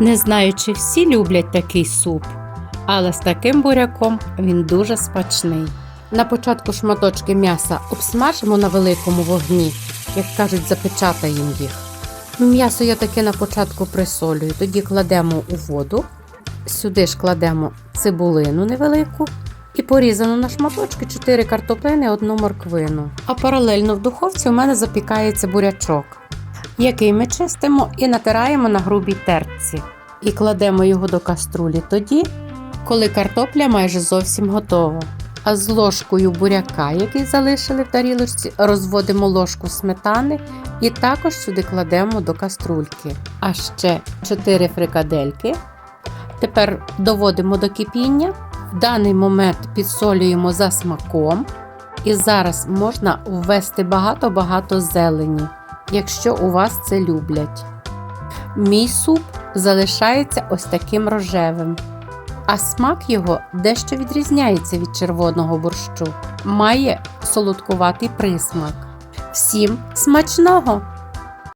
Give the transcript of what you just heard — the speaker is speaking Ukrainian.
Не знаю, чи всі люблять такий суп, але з таким буряком він дуже смачний. На початку шматочки м'яса обсмажимо на великому вогні, як кажуть, запечатаємо їх. М'ясо я таке на початку присолюю, тоді кладемо у воду, сюди ж кладемо цибулину невелику і порізану на шматочки 4 картоплини, одну морквину. А паралельно в духовці у мене запікається бурячок, який ми чистимо і натираємо на грубій терці. І кладемо його до каструлі тоді, коли картопля майже зовсім готова. А з ложкою буряка, який залишили в тарілочці, розводимо ложку сметани і також сюди кладемо до каструльки. А ще 4 фрикадельки. Тепер доводимо до кипіння. В даний момент підсолюємо за смаком. І зараз можна ввести багато-багато зелені, якщо у вас це люблять. Мій суп залишається ось таким рожевим, а смак його дещо відрізняється від червоного борщу, має солодкуватий присмак. Всім смачного!